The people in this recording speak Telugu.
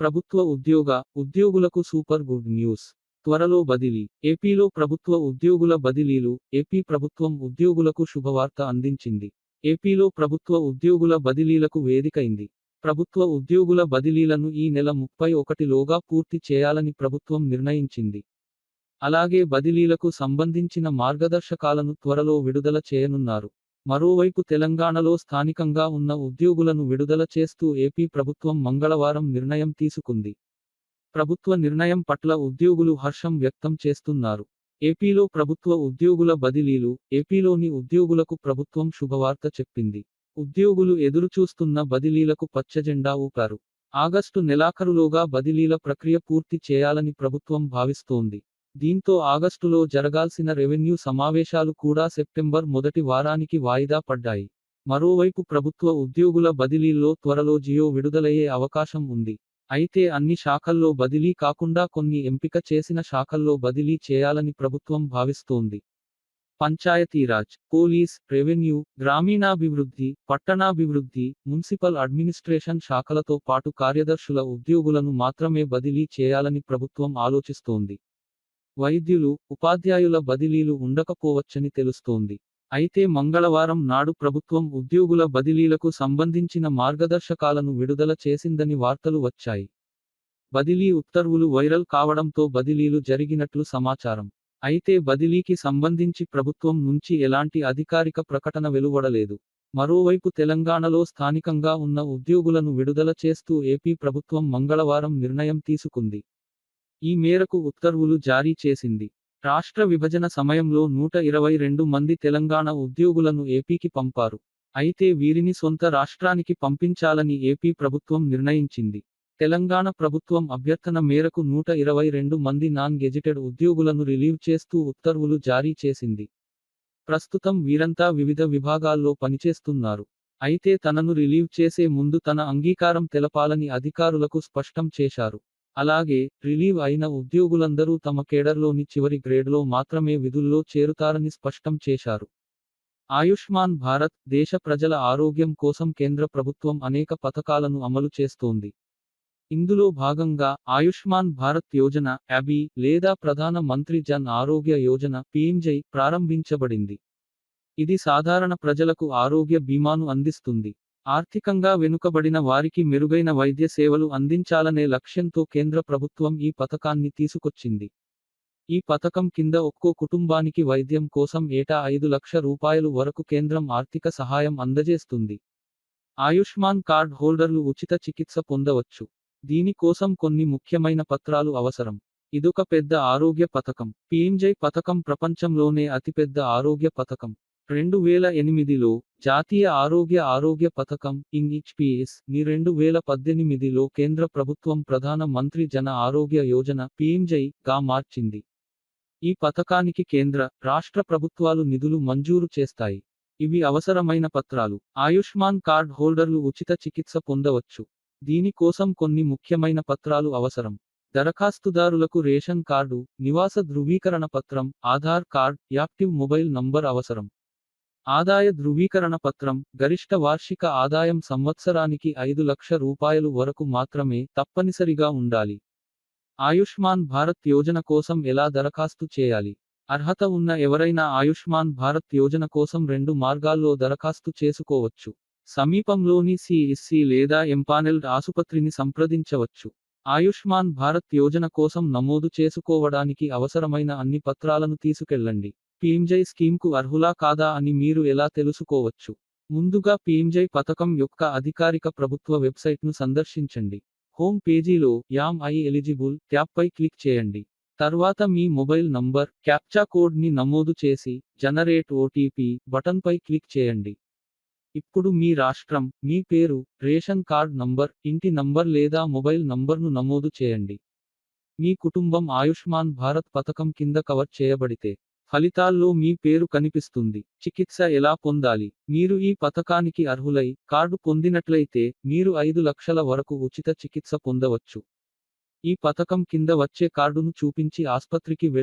ప్రభుత్వ ఉద్యోగ ఉద్యోగులకు సూపర్ గుడ్ న్యూస్. త్వరలో బదిలీ. ఏపీలో ప్రభుత్వ ఉద్యోగుల బదిలీలు ఏపీ ప్రభుత్వం ఉద్యోగులకు శుభవార్త అందించింది. ఏపీలో ప్రభుత్వ ఉద్యోగుల బదిలీలకు వేదికైంది ప్రభుత్వ ఉద్యోగుల బదిలీలను ఈ నెల ముప్పై ఒకటిలోగా పూర్తి చేయాలని ప్రభుత్వం నిర్ణయించింది. అలాగే బదిలీలకు సంబంధించిన మార్గదర్శకాలను త్వరలో విడుదల చేయనున్నారు. మరోవైపు తెలంగాణలో స్థానికంగా ఉన్న ఉద్యోగులను విడుదల చేస్తూ ఏపీ ప్రభుత్వం మంగళవారం నిర్ణయం తీసుకుంది. ప్రభుత్వ నిర్ణయం పట్ల ఉద్యోగులు హర్షం వ్యక్తం చేస్తున్నారు. ఏపీలో ప్రభుత్వ ఉద్యోగుల బదిలీలు ఏపీలోని ఉద్యోగులకు ప్రభుత్వం శుభవార్త చెప్పింది. ఉద్యోగులు ఎదురుచూస్తున్న బదిలీలకు పచ్చజెండా ఊపారు. ఆగస్టు నెలాఖరులోగా బదిలీల ప్రక్రియ పూర్తి చేయాలని ప్రభుత్వం భావిస్తోంది. దీంతో ఆగస్టులో జరగాల్సిన రెవెన్యూ సమావేశాలు కూడా సెప్టెంబర్ మొదటి వారానికి వాయిదా పడ్డాయి. మరోవైపు ప్రభుత్వ ఉద్యోగుల బదిలీల్లో త్వరలో జియో విడుదలయ్యే అవకాశం ఉంది. అయితే అన్ని శాఖల్లో బదిలీ కాకుండా కొన్ని ఎంపిక చేసిన శాఖల్లో బదిలీ చేయాలని ప్రభుత్వం భావిస్తోంది. పంచాయతీరాజ్ పోలీస్ రెవెన్యూ గ్రామీణాభివృద్ధి పట్టణాభివృద్ధి మున్సిపల్ అడ్మినిస్ట్రేషన్ శాఖలతో పాటు కార్యదర్శుల ఉద్యోగులను మాత్రమే బదిలీ చేయాలని ప్రభుత్వం ఆలోచిస్తోంది. వైద్యులు ఉపాధ్యాయుల బదిలీలు ఉండకపోవచ్చని తెలుస్తోంది. అయితే మంగళవారం నాడు ప్రభుత్వం ఉద్యోగుల బదిలీలకు సంబంధించిన మార్గదర్శకాలను విడుదల చేసిందని వార్తలు వచ్చాయి. బదిలీ ఉత్తర్వులు వైరల్ కావడంతో బదిలీలు జరిగినట్లు సమాచారం. అయితే బదిలీకి సంబంధించి ప్రభుత్వం నుంచి ఎలాంటి అధికారిక ప్రకటన వెలువడలేదు. మరోవైపు తెలంగాణలో స్థానికంగా ఉన్న ఉద్యోగులను విడుదల చేస్తూ ఏపీ ప్రభుత్వం మంగళవారం నిర్ణయం తీసుకుంది. ఈ మేరకు ఉత్తర్వులు జారీ చేసింది. రాష్ట్ర విభజన సమయంలో నూట ఇరవై రెండు మంది తెలంగాణ ఉద్యోగులను ఏపీకి పంపారు. అయితే వీరిని సొంత రాష్ట్రానికి పంపించాలని ఏపీ ప్రభుత్వం నిర్ణయించింది. తెలంగాణ ప్రభుత్వం అభ్యర్థన మేరకు నూట ఇరవై రెండు మంది నాన్ గెజిటెడ్ ఉద్యోగులను రిలీవ్ చేస్తూ ఉత్తర్వులు జారీ చేసింది. ప్రస్తుతం వీరంతా వివిధ విభాగాల్లో పనిచేస్తున్నారు. అయితే తనను రిలీవ్ చేసే ముందు తన అంగీకారం తెలపాలని అధికారులకు స్పష్టం చేశారు. అలాగే రిలీవ్ అయిన ఉద్యోగులందరూ తమ కేడర్లోని చివరి గ్రేడ్లో మాత్రమే విధుల్లో చేరుతారని స్పష్టం చేశారు. ఆయుష్మాన్ భారత్ దేశ ప్రజల ఆరోగ్యం కోసం కేంద్ర ప్రభుత్వం అనేక పథకాలను అమలు చేస్తోంది. ఇందులో భాగంగా ఆయుష్మాన్ భారత్ యోజన అబి లేదా ప్రధాన మంత్రి జన్ ఆరోగ్య యోజన పీఎంజై ప్రారంభించబడింది. ఇది సాధారణ ప్రజలకు ఆరోగ్య బీమాను అందిస్తుంది. ఆర్థికంగా వెనుకబడిన వారికి మెరుగైన వైద్య సేవలు అందించాలనే లక్ష్యంతో కేంద్ర ప్రభుత్వం ఈ పథకాన్ని తీసుకొచ్చింది. ఈ పథకం కింద ఒక్కో కుటుంబానికి వైద్యం కోసం ఏటా ఐదు లక్ష రూపాయలు వరకు కేంద్రం ఆర్థిక సహాయం అందజేస్తుంది. ఆయుష్మాన్ కార్డ్ హోల్డర్లు ఉచిత చికిత్స పొందవచ్చు. దీనికోసం కొన్ని ముఖ్యమైన పత్రాలు అవసరం. ఇదొక పెద్ద ఆరోగ్య పథకం. పీఎంజై పథకం ప్రపంచంలోనే అతిపెద్ద ఆరోగ్య పథకం. రెండు వేల ఎనిమిదిలో జాతీయ ఆరోగ్య ఆరోగ్య పథకం ఇన్ హెచ్పిఎస్ని రెండు వేల పద్దెనిమిదిలో కేంద్ర ప్రభుత్వం ప్రధాన మంత్రి జన ఆరోగ్య యోజన పిఎంజై గా మార్చింది. ఈ పథకానికి కేంద్ర రాష్ట్ర ప్రభుత్వాలు నిధులు మంజూరు చేస్తాయి. ఇవి అవసరమైన పత్రాలు. ఆయుష్మాన్ కార్డ్ హోల్డర్లు ఉచిత చికిత్స పొందవచ్చు. దీనికోసం కొన్ని ముఖ్యమైన పత్రాలు అవసరం. దరఖాస్తుదారులకు రేషన్ కార్డు నివాస ధృవీకరణ పత్రం Aadhaar card active mobile number అవసరం. ఆదాయ ధృవీకరణ పత్రం గరిష్ట వార్షిక ఆదాయం సంవత్సరానికి ఐదు లక్ష రూపాయలు వరకు మాత్రమే తప్పనిసరిగా ఉండాలి. ఆయుష్మాన్ భారత్ యోజన కోసం ఎలా దరఖాస్తు చేయాలి? అర్హత ఉన్న ఎవరైనా ఆయుష్మాన్ భారత్ యోజన కోసం రెండు మార్గాల్లో దరఖాస్తు చేసుకోవచ్చు. సమీపంలోని సిఎస్సి లేదా ఎంపానెల్డ్ ఆసుపత్రిని సంప్రదించవచ్చు. ఆయుష్మాన్ భారత్ యోజన కోసం నమోదు చేసుకోవడానికి అవసరమైన అన్ని పత్రాలను తీసుకెళ్ళండి. పీఎంజై స్కీమ్కు అర్హులా కాదా అని మీరు ఎలా తెలుసుకోవచ్చు? ముందుగా పీఎంజై పథకం యొక్క అధికారిక ప్రభుత్వ వెబ్సైట్ను సందర్శించండి. హోమ్ పేజీలో యామ్ ఐ ఎలిజిబుల్ ట్యాబ్పై క్లిక్ చేయండి. తర్వాత మీ మొబైల్ నంబర్ క్యాప్చా కోడ్ని నమోదు చేసి జనరేట్ ఓటీపీ బటన్పై క్లిక్ చేయండి. ఇప్పుడు మీ రాష్ట్రం మీ పేరు రేషన్ కార్డ్ నంబర్ ఇంటి నంబర్ లేదా మొబైల్ నంబర్ను నమోదు చేయండి. మీ కుటుంబం ఆయుష్మాన్ భారత్ పథకం కింద కవర్ చేయబడితే ఫలితాల్లో మీ పేరు కనిపిస్తుంది. చికిత్స ఎలా పొందాలి? మీరు ఈ పథకానికి అర్హులై కార్డు పొందినట్లయితే మీరు ఐదు లక్షల వరకు ఉచిత చికిత్స పొందవచ్చు. ఈ పథకం కింద వచ్చే కార్డును చూపించి ఆస్పత్రికి వెళ్